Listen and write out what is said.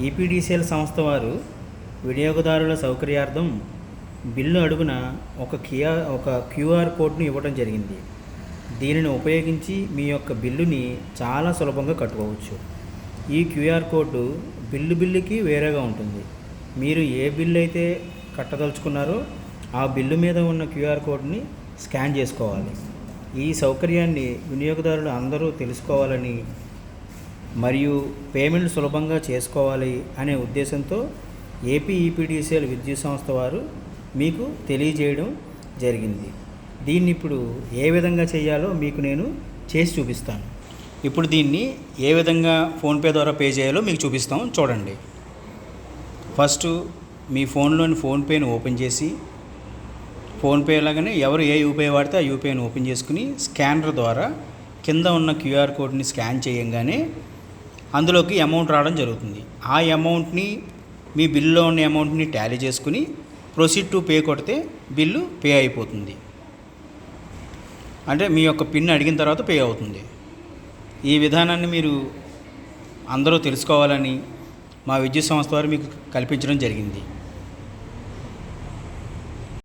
EPDCL సంస్థ వారు వినియోగదారుల సౌకర్యార్థం బిల్లు అడుగున ఒక కియా ఒక క్యూఆర్ కోడ్ను ఇవ్వడం జరిగింది. దీనిని ఉపయోగించి మీ యొక్క బిల్లుని చాలా సులభంగా కట్టుకోవచ్చు. ఈ క్యూఆర్ కోడ్ బిల్లు బిల్లుకి వేరేగా ఉంటుంది. మీరు ఏ బిల్లు అయితే కట్టదలుచుకున్నారో ఆ బిల్లు మీద ఉన్న క్యూఆర్ కోడ్ని స్కాన్ చేసుకోవాలి. ఈ సౌకర్యాన్ని వినియోగదారులు అందరూ తెలుసుకోవాలని మరియు పేమెంట్ సులభంగా చేసుకోవాలి అనే ఉద్దేశంతో ఏపీ ఈపీడీసీఎల్ విద్యుత్ సంస్థ వారు మీకు తెలియజేయడం జరిగింది. దీన్ని ఇప్పుడు ఏ విధంగా చేయాలో మీకు నేను చేసి చూపిస్తాను. ఇప్పుడు దీన్ని ఏ విధంగా ఫోన్పే ద్వారా పే చేయాలో మీకు చూపిస్తాం. చూడండి. ఫస్ట్ మీ ఫోన్లోని ఫోన్పేని ఓపెన్ చేసి ఫోన్పే లాగానే ఎవరు ఏ యూపీఐ వాడితే ఆ యూపీఐని ఓపెన్ చేసుకుని స్కానర్ ద్వారా కింద ఉన్న క్యూఆర్ కోడ్ని స్కాన్ చేయంగానే అందులోకి అమౌంట్ రావడం జరుగుతుంది. ఆ అమౌంట్ని మీ బిల్లులో ఉన్న అమౌంట్ని ట్యాలీ చేసుకుని ప్రొసీడ్ టు పే కొడితే బిల్లు పే అయిపోతుంది. అంటే మీ యొక్క పిన్ అడిగిన తర్వాత పే అవుతుంది. ఈ విధానాన్ని మీరు అందరూ తెలుసుకోవాలని మా విద్యుత్ సంస్థ వారు మీకు కల్పించడం జరిగింది.